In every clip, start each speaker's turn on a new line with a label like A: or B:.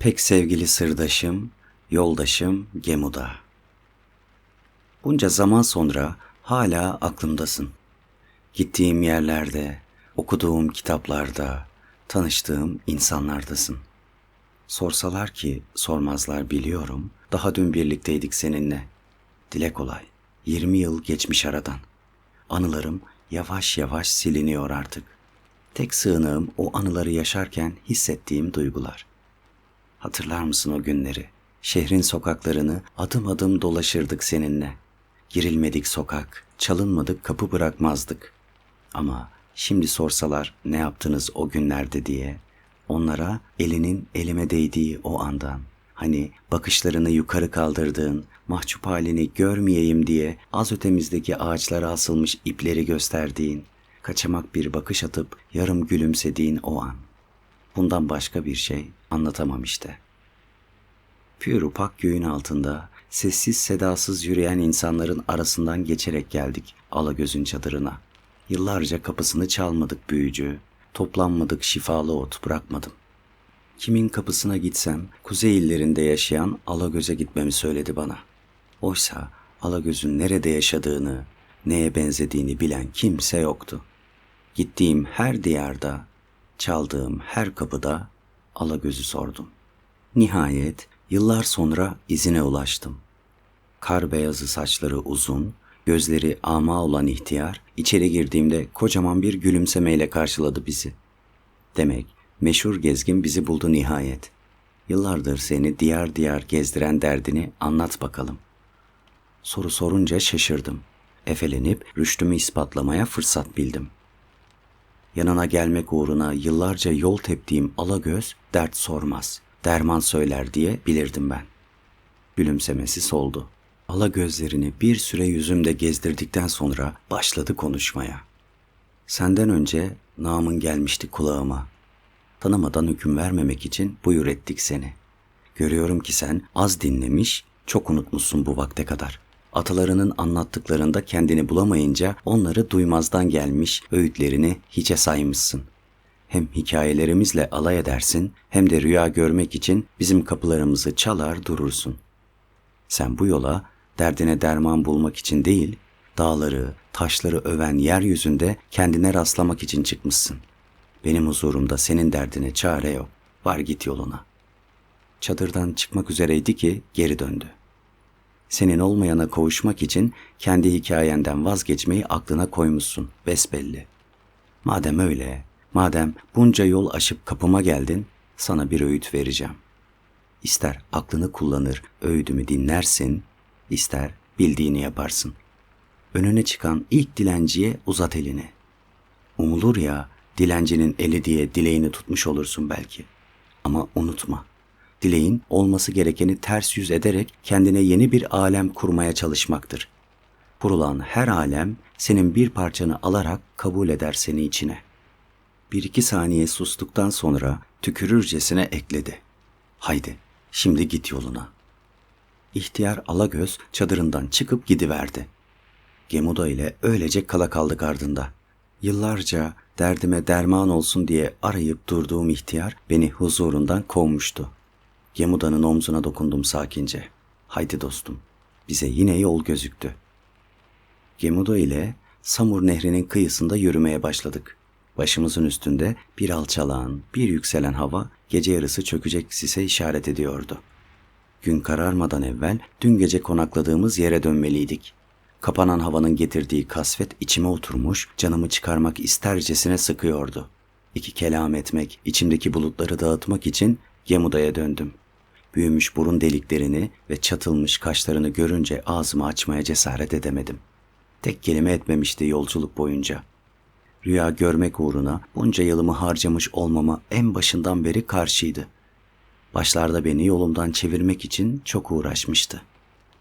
A: Pek sevgili sırdaşım, yoldaşım Gemuda. Bunca zaman sonra hala aklımdasın. Gittiğim yerlerde, okuduğum kitaplarda, tanıştığım insanlardasın. Sorsalar ki sormazlar biliyorum. Daha dün birlikteydik seninle. Dile kolay. 20 yıl geçmiş aradan. Anılarım yavaş yavaş siliniyor artık. Tek sığınığım o anıları yaşarken hissettiğim duygular. Hatırlar mısın o günleri? Şehrin sokaklarını adım adım dolaşırdık seninle. Girilmedik sokak, çalınmadık kapı bırakmazdık. Ama şimdi sorsalar ne yaptınız o günlerde diye, onlara elinin elime değdiği o andan, hani bakışlarını yukarı kaldırdığın, mahcup halini görmeyeyim diye az ötemizdeki ağaçlara asılmış ipleri gösterdiğin, kaçamak bir bakış atıp yarım gülümsediğin o an. Bundan başka bir şey anlatamam işte. Pür upak göğün altında sessiz sedasız yürüyen insanların arasından geçerek geldik Alagöz'ün çadırına. Yıllarca kapısını çalmadık büyücü, toplanmadık şifalı ot bırakmadım. Kimin kapısına gitsem kuzey illerinde yaşayan Alagöz'e gitmemi söyledi bana. Oysa Alagöz'ün nerede yaşadığını, neye benzediğini bilen kimse yoktu. Gittiğim her diyarda, çaldığım her kapıda Alagöz'ü sordum. Nihayet yıllar sonra izine ulaştım. Kar beyazı saçları uzun, gözleri ama olan ihtiyar içeri girdiğimde kocaman bir gülümsemeyle karşıladı bizi. Demek meşhur gezgin bizi buldu nihayet. Yıllardır seni diyar diyar gezdiren derdini anlat bakalım. Soru sorunca şaşırdım. Efelenip rüştümü ispatlamaya fırsat bildim. Yanına gelmek uğruna yıllarca yol teptiğim Alagöz dert sormaz, derman söyler diye bilirdim ben. Gülümsemesi soldu. Ala gözlerini bir süre yüzümde gezdirdikten sonra başladı konuşmaya. Senden önce namın gelmişti kulağıma. Tanımadan hüküm vermemek için buyur ettik seni. Görüyorum ki sen az dinlemiş, çok unutmuşsun bu vakte kadar. Atalarının anlattıklarında kendini bulamayınca onları duymazdan gelmiş, öğütlerini hiçe saymışsın. Hem hikayelerimizle alay edersin hem de rüya görmek için bizim kapılarımızı çalar durursun. Sen bu yola derdine derman bulmak için değil, dağları, taşları öven yeryüzünde kendine rastlamak için çıkmışsın. Benim huzurumda senin derdine çare yok. Var git yoluna. Çadırdan çıkmak üzereydi ki geri döndü. Senin olmayana kavuşmak için kendi hikayenden vazgeçmeyi aklına koymuşsun besbelli. Madem öyle, madem bunca yol aşıp kapıma geldin, sana bir öğüt vereceğim. İster aklını kullanır, öğüdümü dinlersin, ister bildiğini yaparsın. Önüne çıkan ilk dilenciye uzat elini. Umulur ya dilencinin eli diye dileğini tutmuş olursun belki. Ama unutma. Dileğin olması gerekeni ters yüz ederek kendine yeni bir alem kurmaya çalışmaktır. Kurulan her alem senin bir parçanı alarak kabul eder seni içine. Bir iki saniye sustuktan sonra tükürürcesine ekledi. Haydi şimdi git yoluna.'' İhtiyar Alagöz çadırından çıkıp gidiverdi. Gemuda ile öylece kala kaldık ardında. Yıllarca derdime derman olsun diye arayıp durduğum ihtiyar beni huzurundan kovmuştu. Gemuda'nın omzuna dokundum sakince. Haydi dostum, bize yine yol gözüktü. Gemuda ile Samur Nehri'nin kıyısında yürümeye başladık. Başımızın üstünde bir alçalan, bir yükselen hava gece yarısı çökecek sise işaret ediyordu. Gün kararmadan evvel dün gece konakladığımız yere dönmeliydik. Kapanan havanın getirdiği kasvet içime oturmuş, canımı çıkarmak istercesine sıkıyordu. İki kelam etmek, içimdeki bulutları dağıtmak için Gemuda'ya döndüm. Büyümüş burun deliklerini ve çatılmış kaşlarını görünce ağzımı açmaya cesaret edemedim. Tek kelime etmemişti yolculuk boyunca. Rüya görmek uğruna bunca yılımı harcamış olmama en başından beri karşıydı.'' Başlarda beni yolumdan çevirmek için çok uğraşmıştı.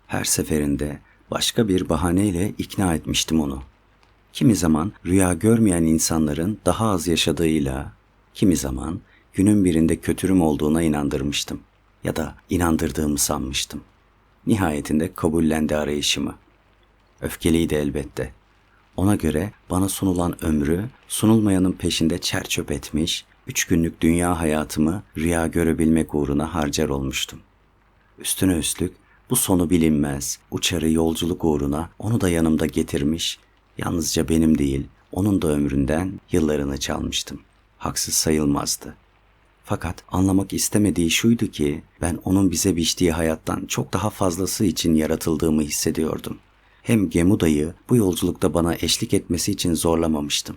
A: Her seferinde başka bir bahaneyle ikna etmiştim onu. Kimi zaman rüya görmeyen insanların daha az yaşadığıyla, kimi zaman günün birinde kötürüm olduğuna inandırmıştım ya da inandırdığımı sanmıştım. Nihayetinde kabullendi arayışımı. Öfkeliydi elbette. Ona göre bana sunulan ömrü sunulmayanın peşinde çer çöp etmiş, Üç günlük dünya hayatımı rüya görebilmek uğruna harcar olmuştum. Üstüne üstlük bu sonu bilinmez, uçarı yolculuk uğruna onu da yanımda getirmiş, yalnızca benim değil, onun da ömründen yıllarını çalmıştım. Haksız sayılmazdı. Fakat anlamak istemediği şuydu ki ben onun bize biçtiği hayattan çok daha fazlası için yaratıldığımı hissediyordum. Hem Gemuda'yı bu yolculukta bana eşlik etmesi için zorlamamıştım.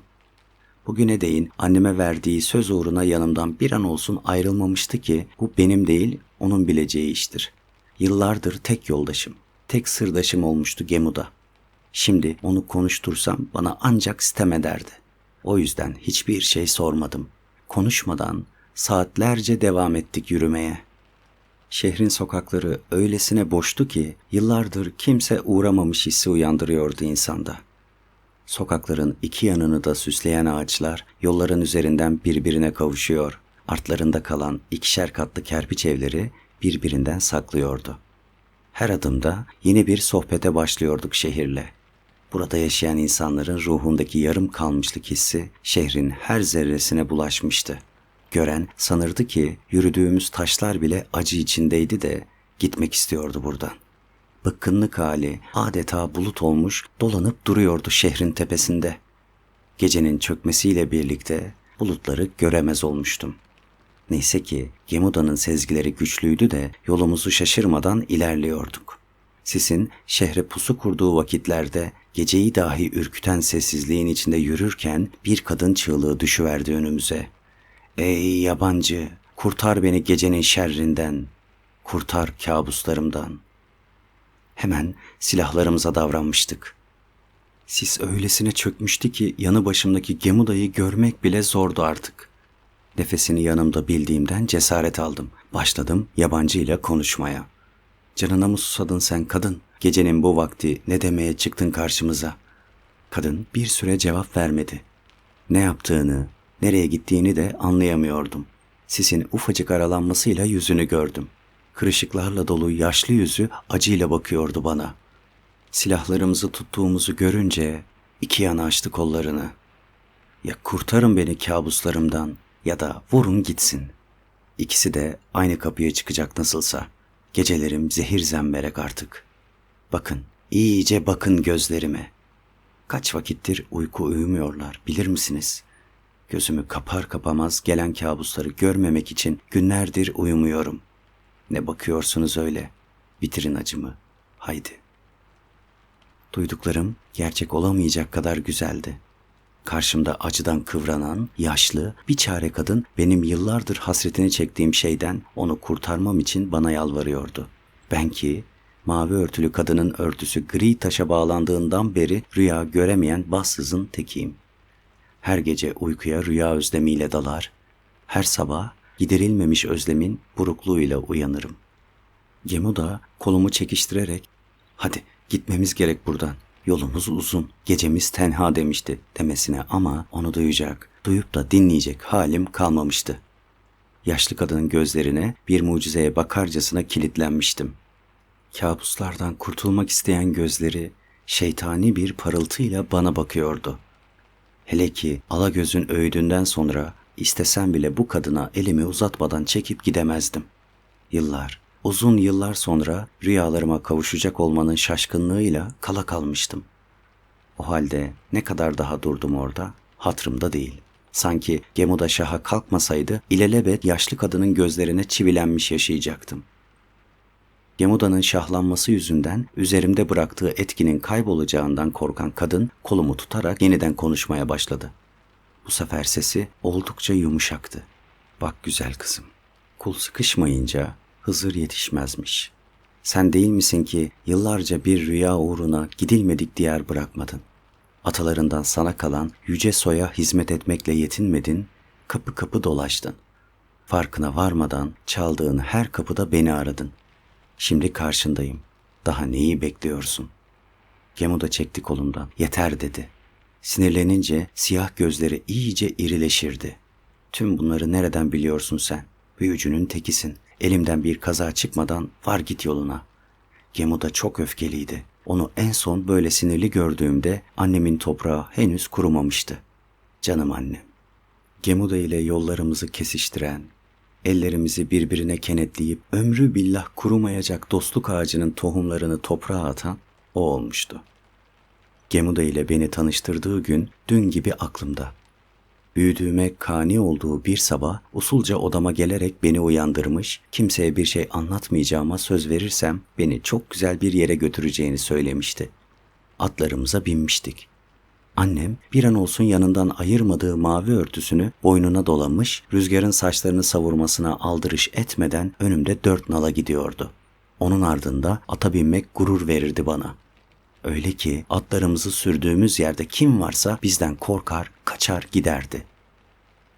A: Bugüne değin anneme verdiği söz uğruna yanımdan bir an olsun ayrılmamıştı ki bu benim değil onun bileceği iştir. Yıllardır tek yoldaşım, tek sırdaşım olmuştu Gemuda. Şimdi onu konuştursam bana ancak sitem ederdi. O yüzden hiçbir şey sormadım. Konuşmadan saatlerce devam ettik yürümeye. Şehrin sokakları öylesine boştu ki yıllardır kimse uğramamış hissi uyandırıyordu insanda. Sokakların iki yanını da süsleyen ağaçlar yolların üzerinden birbirine kavuşuyor. Artlarında kalan ikişer katlı kerpiç evleri birbirinden saklıyordu. Her adımda yeni bir sohbete başlıyorduk şehirle. Burada yaşayan insanların ruhundaki yarım kalmışlık hissi şehrin her zerresine bulaşmıştı. Gören sanırdı ki yürüdüğümüz taşlar bile acı içindeydi de gitmek istiyordu buradan. Bıkkınlık hali adeta bulut olmuş dolanıp duruyordu şehrin tepesinde. Gecenin çökmesiyle birlikte bulutları göremez olmuştum. Neyse ki Gemuda'nın sezgileri güçlüydü de yolumuzu şaşırmadan ilerliyorduk. Sisin şehre pusu kurduğu vakitlerde geceyi dahi ürküten sessizliğin içinde yürürken bir kadın çığlığı düşüverdi önümüze. Ey yabancı, kurtar beni gecenin şerrinden, kurtar kabuslarımdan. Hemen silahlarımıza davranmıştık. Sis öylesine çökmüştü ki yanı başımdaki Gemuda'yı görmek bile zordu artık. Nefesini yanımda bildiğimden cesaret aldım. Başladım yabancı ile konuşmaya. Canına mı susadın sen kadın? Gecenin bu vakti ne demeye çıktın karşımıza? Kadın bir süre cevap vermedi. Ne yaptığını, nereye gittiğini de anlayamıyordum. Sisin ufacık aralanmasıyla yüzünü gördüm. Kırışıklarla dolu yaşlı yüzü acıyla bakıyordu bana. Silahlarımızı tuttuğumuzu görünce iki yana açtı kollarını. Ya kurtarın beni kabuslarımdan ya da vurun gitsin. İkisi de aynı kapıya çıkacak nasılsa. Gecelerim zehir zemberek artık. Bakın, iyice bakın gözlerime. Kaç vakittir uyku uyumuyorlar bilir misiniz? Gözümü kapar kapamaz gelen kabusları görmemek için günlerdir uyumuyorum. Ne bakıyorsunuz öyle? Bitirin acımı. Haydi. Duyduklarım gerçek olamayacak kadar güzeldi. Karşımda acıdan kıvranan, yaşlı, bir çare kadın benim yıllardır hasretini çektiğim şeyden onu kurtarmam için bana yalvarıyordu. Ben ki mavi örtülü kadının örtüsü gri taşa bağlandığından beri rüya göremeyen bassızın tekiyim. Her gece uykuya rüya özlemiyle dalar, her sabah giderilmemiş özlemin burukluğuyla uyanırım. Gemuda kolumu çekiştirerek hadi gitmemiz gerek buradan. Yolumuz uzun, gecemiz tenha demişti demesine ama onu duyacak, duyup da dinleyecek halim kalmamıştı. Yaşlı kadının gözlerine bir mucizeye bakarcasına kilitlenmiştim. Kabuslardan kurtulmak isteyen gözleri şeytani bir parıltıyla bana bakıyordu. Hele ki Alagöz'ün öğüdünden sonra istesem bile bu kadına elimi uzatmadan çekip gidemezdim. Yıllar, uzun yıllar sonra rüyalarıma kavuşacak olmanın şaşkınlığıyla kala kalmıştım. O halde ne kadar daha durdum orada hatırımda değil. Sanki Gemuda Şah'a kalkmasaydı ilelebet yaşlı kadının gözlerine çivilenmiş yaşayacaktım. Gemuda'nın şahlanması yüzünden üzerimde bıraktığı etkinin kaybolacağından korkan kadın kolumu tutarak yeniden konuşmaya başladı. Bu sefer sesi oldukça yumuşaktı. Bak güzel kızım, kul sıkışmayınca Hızır yetişmezmiş. Sen değil misin ki yıllarca bir rüya uğruna gidilmedik diyar bırakmadın. Atalarından sana kalan yüce soya hizmet etmekle yetinmedin, kapı kapı dolaştın. Farkına varmadan çaldığın her kapıda beni aradın. Şimdi karşındayım. Daha neyi bekliyorsun? Gemu da çekti kolumdan. Yeter dedi. Sinirlenince siyah gözleri iyice irileşirdi. Tüm bunları nereden biliyorsun sen? Büyücünün tekisin. Elimden bir kaza çıkmadan var git yoluna. Gemu da çok öfkeliydi. Onu en son böyle sinirli gördüğümde annemin toprağı henüz kurumamıştı. Canım annem. Gemuda ile yollarımızı kesiştiren, ellerimizi birbirine kenetleyip ömrü billah kurumayacak dostluk ağacının tohumlarını toprağa atan o olmuştu. Gemuda ile beni tanıştırdığı gün dün gibi aklımda. Büyüdüğüme kani olduğu bir sabah usulca odama gelerek beni uyandırmış, kimseye bir şey anlatmayacağıma söz verirsem beni çok güzel bir yere götüreceğini söylemişti. Atlarımıza binmiştik. Annem bir an olsun yanından ayırmadığı mavi örtüsünü boynuna dolamış, rüzgarın saçlarını savurmasına aldırış etmeden önümde dört nala gidiyordu. Onun ardında ata binmek gurur verirdi bana. Öyle ki atlarımızı sürdüğümüz yerde kim varsa bizden korkar, kaçar giderdi.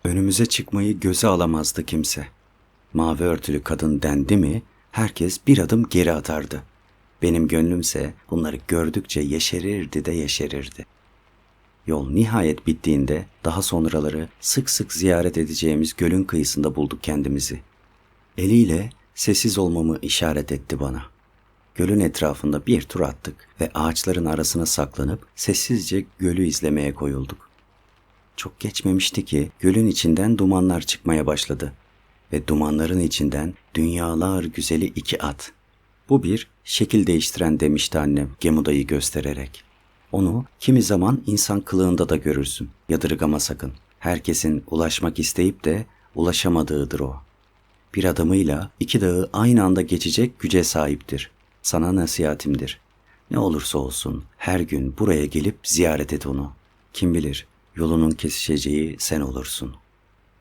A: Önümüze çıkmayı göze alamazdı kimse. Mavi örtülü kadın dendi mi herkes bir adım geri atardı. Benim gönlümse bunları gördükçe yeşerirdi de yeşerirdi. Yol nihayet bittiğinde daha sonraları sık sık ziyaret edeceğimiz gölün kıyısında bulduk kendimizi. Eliyle sessiz olmamı işaret etti bana. Gölün etrafında bir tur attık ve ağaçların arasına saklanıp sessizce gölü izlemeye koyulduk. Çok geçmemişti ki gölün içinden dumanlar çıkmaya başladı ve dumanların içinden dünyalar güzeli iki at. Bu bir şekil değiştiren demişti annem Gemuda'yı göstererek. Onu kimi zaman insan kılığında da görürsün. Yadırgama sakın. Herkesin ulaşmak isteyip de ulaşamadığıdır o. Bir adamıyla iki dağı aynı anda geçecek güce sahiptir. Sana nasihatimdir. Ne olursa olsun her gün buraya gelip ziyaret et onu. Kim bilir yolunun kesişeceği sen olursun.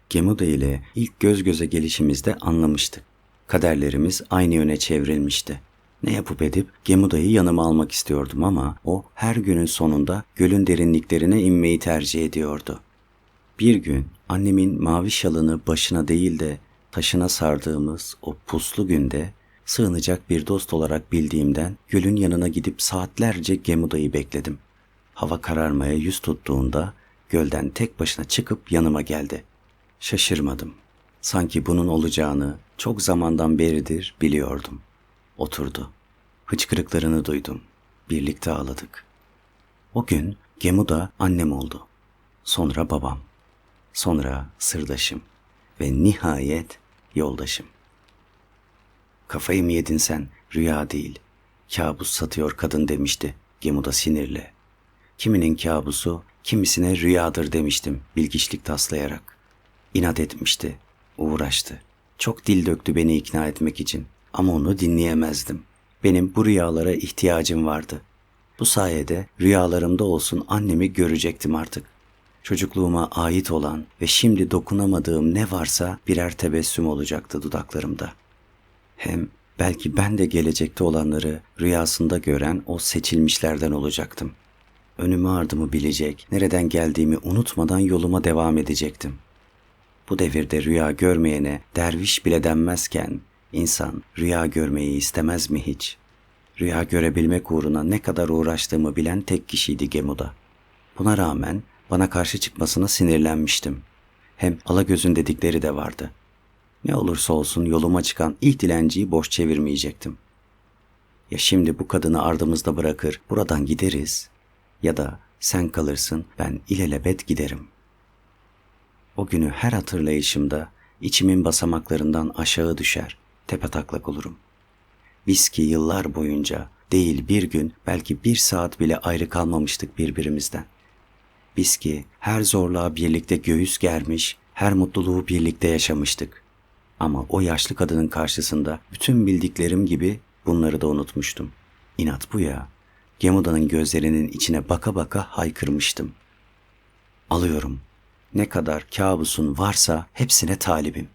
A: Gemuda ile ilk göz göze gelişimizde anlamıştık. Kaderlerimiz aynı yöne çevrilmişti. Ne yapıp edip Gemuda'yı yanıma almak istiyordum ama o her günün sonunda gölün derinliklerine inmeyi tercih ediyordu. Bir gün annemin mavi şalını başına değil de taşına sardığımız o puslu günde sığınacak bir dost olarak bildiğimden gölün yanına gidip saatlerce Gemuda'yı bekledim. Hava kararmaya yüz tuttuğunda gölden tek başına çıkıp yanıma geldi. Şaşırmadım. Sanki bunun olacağını çok zamandan beridir biliyordum. Oturdu. Hıçkırıklarını duydum. Birlikte ağladık. O gün Gemuda annem oldu. Sonra babam. Sonra sırdaşım. Ve nihayet yoldaşım. Kafayı mı yedin sen? Rüya değil. Kabus satıyor kadın demişti Gemuda sinirle. Kiminin kabusu, kimisine rüyadır demiştim bilgiçlik taslayarak. İnat etmişti, uğraştı. Çok dil döktü beni ikna etmek için ama onu dinleyemezdim. Benim bu rüyalara ihtiyacım vardı. Bu sayede rüyalarımda olsun annemi görecektim artık. Çocukluğuma ait olan ve şimdi dokunamadığım ne varsa birer tebessüm olacaktı dudaklarımda. Hem belki ben de gelecekte olanları rüyasında gören o seçilmişlerden olacaktım. Önümü ardımı bilecek, nereden geldiğimi unutmadan yoluma devam edecektim. Bu devirde rüya görmeyene derviş bile denmezken insan rüya görmeyi istemez mi hiç? Rüya görebilmek uğruna ne kadar uğraştığımı bilen tek kişiydi Gemuda. Buna rağmen bana karşı çıkmasına sinirlenmiştim. Hem Alagöz'ün dedikleri de vardı. Ne olursa olsun yoluma çıkan ilk dilenciyi boş çevirmeyecektim. Ya şimdi bu kadını ardımızda bırakır buradan gideriz ya da sen kalırsın ben ilelebet giderim. O günü her hatırlayışımda içimin basamaklarından aşağı düşer, tepetaklak olurum. Viski yıllar boyunca değil bir gün belki bir saat bile ayrı kalmamıştık birbirimizden. Viski her zorluğa birlikte göğüs germiş, her mutluluğu birlikte yaşamıştık. Ama o yaşlı kadının karşısında bütün bildiklerim gibi bunları da unutmuştum. İnat bu ya. Gemuda'nın gözlerinin içine baka baka haykırmıştım. Alıyorum. Ne kadar kabusun varsa hepsine talibim.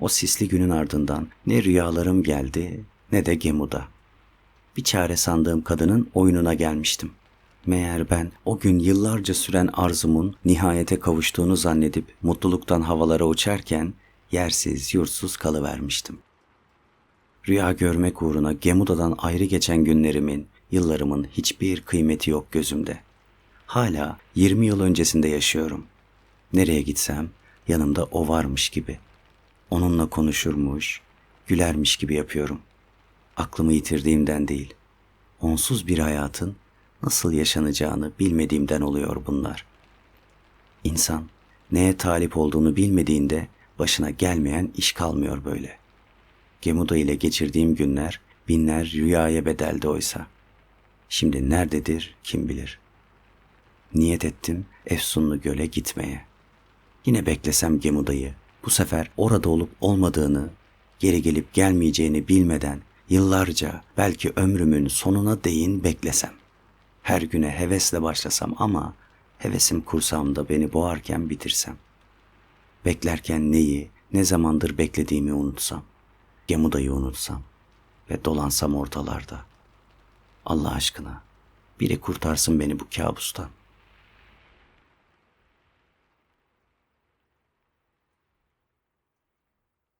A: O sisli günün ardından ne rüyalarım geldi ne de Gemuda. Bir çare sandığım kadının oyununa gelmiştim. Meğer ben o gün yıllarca süren arzumun nihayete kavuştuğunu zannedip mutluluktan havalara uçarken yersiz yurtsuz kalıvermiştim. Rüya görmek uğruna Gemuda'dan ayrı geçen günlerimin, yıllarımın hiçbir kıymeti yok gözümde. Hala 20 yıl öncesinde yaşıyorum. Nereye gitsem yanımda o varmış gibi. Onunla konuşurmuş, gülermiş gibi yapıyorum. Aklımı yitirdiğimden değil. Onsuz bir hayatın nasıl yaşanacağını bilmediğimden oluyor bunlar. İnsan neye talip olduğunu bilmediğinde başına gelmeyen iş kalmıyor böyle. Gemuda ile geçirdiğim günler binler rüyaya bedeldi oysa. Şimdi nerededir kim bilir. Niyet ettim Efsunlu Göl'e gitmeye. Yine beklesem Gemuda'yı, bu sefer orada olup olmadığını, geri gelip gelmeyeceğini bilmeden yıllarca belki ömrümün sonuna değin beklesem. Her güne hevesle başlasam ama hevesim kursağımda beni boğarken bitirsem. Beklerken neyi, ne zamandır beklediğimi unutsam. Gemuda'yı unutsam ve dolansam ortalarda. Allah aşkına biri kurtarsın beni bu kabustan.